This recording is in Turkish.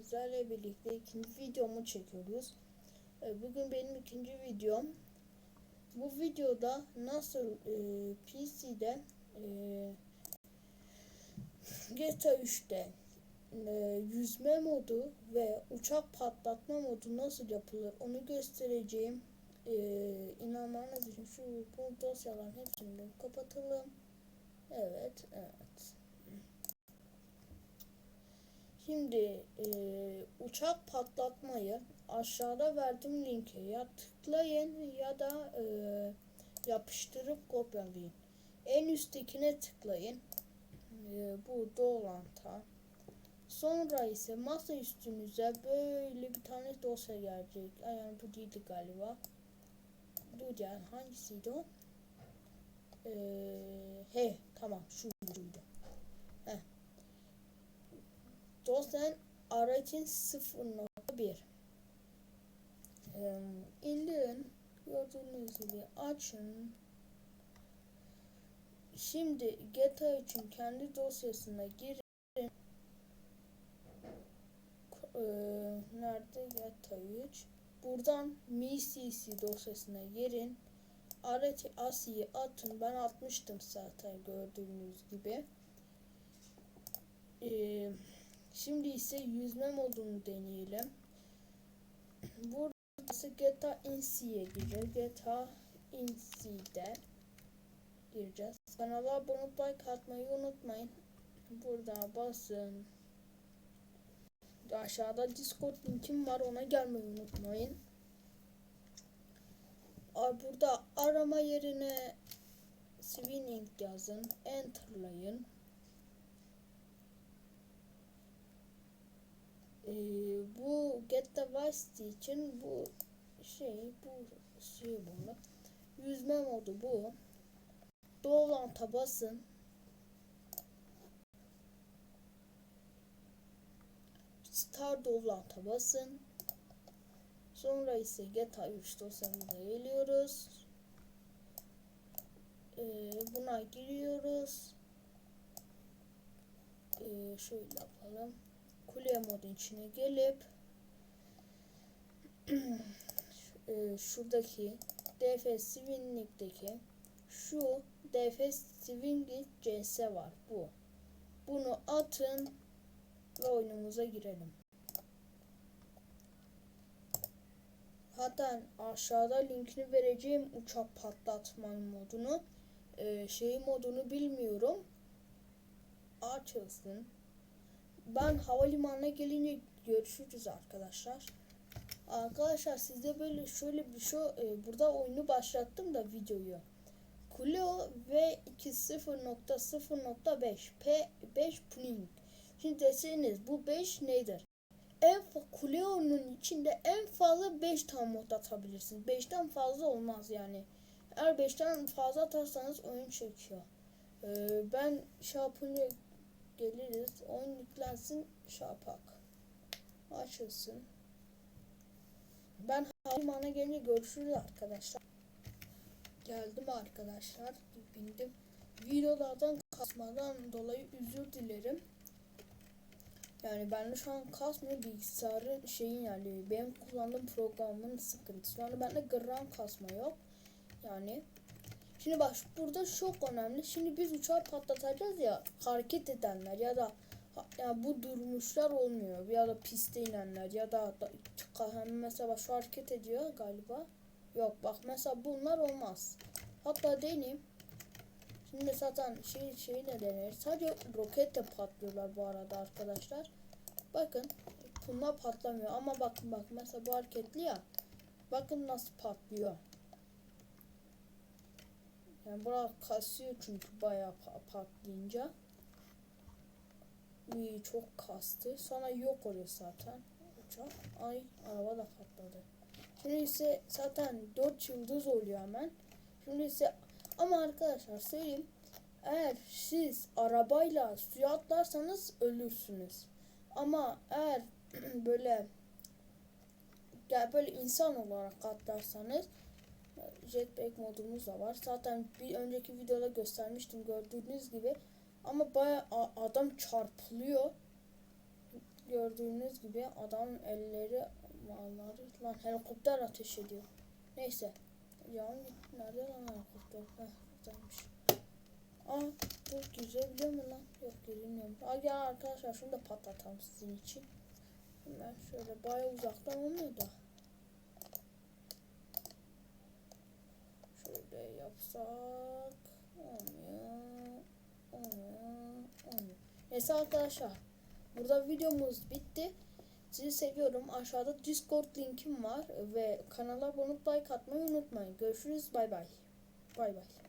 sizlerle birlikte ikinci videomu çekiyoruz. Ee, Bugün benim ikinci videom. Bu videoda nasıl e, PC'de e, GTA 3'te e, yüzme modu ve uçak patlatma modu nasıl yapılır onu göstereceğim. E, inanmanız için şu bu dosyaların hepsini kapatalım. Evet, evet. Şimdi e, uçak patlatmayı aşağıda verdiğim linke ya tıklayın ya da e, yapıştırıp kopyalayın. En üsttekine tıklayın. E, bu dolanta. Sonra ise masa üstünüze böyle bir tane dosya gelecek. Yani bu değildi galiba. Dur yani hangisiydi o? E, aracın 0.1 ee, indirin gördüğünüz gibi açın. Şimdi GTA için kendi dosyasına girin. Ee, nerede GTA 3 buradan MiCC dosyasına girin. Araç Asi'yi atın. Ben atmıştım zaten gördüğünüz gibi. Ee, Şimdi ise yüzme modunu deneyelim. Burası GTA INC'ye gireceğiz. GTA INC'de gireceğiz. Kanala abone olup like atmayı unutmayın. Burada basın. Aşağıda Discord linkim var ona gelmeyi unutmayın. Burada arama yerine Swinning yazın. Enter'layın. Ee, bu Get Device için bu şey bu şey bunu. Yüzme modu bu. Doğulanta basın Star Doğulanta basın sonra ise GTA 3 dosyamıza geliyoruz. Ee, buna giriyoruz. Ee, şöyle yapalım kule modun içine gelip e, şuradaki DFS Swing'deki şu DFS Swing CS var bu. Bunu atın ve oyunumuza girelim. Hatta aşağıda linkini vereceğim uçak patlatma modunu. Ee, şey modunu bilmiyorum. Açılsın. Ben havalimanına gelince görüşürüz arkadaşlar. Arkadaşlar sizde böyle şöyle bir şey e, burada oyunu başlattım da videoyu. Clio V20.0.5 P5 Pling. Şimdi deseniz bu 5 nedir? En Clio'nun içinde en fazla 5 tane mod atabilirsiniz. 5'ten fazla olmaz yani. Eğer 5'ten fazla atarsanız oyun çekiyor. Ee, ben şey yapınca geliriz. Oyun yüklensin şapak. Açılsın. Ben havalimanına gelince görüşürüz arkadaşlar. Geldim arkadaşlar. Bindim. Videolardan kasmadan dolayı özür dilerim. Yani bende şu an kasmıyor bilgisayarın şeyin yani benim kullandığım programın sıkıntısı. Yani bende gram kasma yok. Yani Şimdi bak burada çok önemli. Şimdi biz uçağı patlatacağız ya hareket edenler ya da ya bu durmuşlar olmuyor ya da piste inenler ya da, da mesela şu hareket ediyor galiba. Yok bak mesela bunlar olmaz. Hatta deneyim. Şimdi zaten şey şey ne denir? Sadece roketle patlıyorlar bu arada arkadaşlar. Bakın bunlar patlamıyor ama bakın bak mesela bu hareketli ya. Bakın nasıl patlıyor. Yani bura kasıyor çünkü bayağı patlayınca. İyi çok kastı. Sonra yok oluyor zaten. Uçak. Ay araba da patladı. Şimdi ise zaten 4 yıldız oluyor hemen. Şimdi ise ama arkadaşlar söyleyeyim. Eğer siz arabayla suya atlarsanız ölürsünüz. Ama eğer böyle ya böyle insan olarak atlarsanız jetpack modumuz da var. Zaten bir önceki videoda göstermiştim gördüğünüz gibi. Ama baya adam çarpılıyor. gördüğünüz gibi adam elleri malları lan helikopter ateş ediyor. Neyse. Git. Nerede lan helikopter? Heh buradaymış. Aa dur girebiliyor mu lan? Yok girilmiyor. Aa gel arkadaşlar şunu da patlatalım sizin için. Hemen şöyle baya uzaktan olmuyor da. Şöyle yapsak olmuyor. Olmuyor. Olmuyor. Neyse arkadaşlar. Burada videomuz bitti. Sizi seviyorum. Aşağıda Discord linkim var ve kanala abone like atmayı unutmayın. Görüşürüz. Bay bay. Bay bay.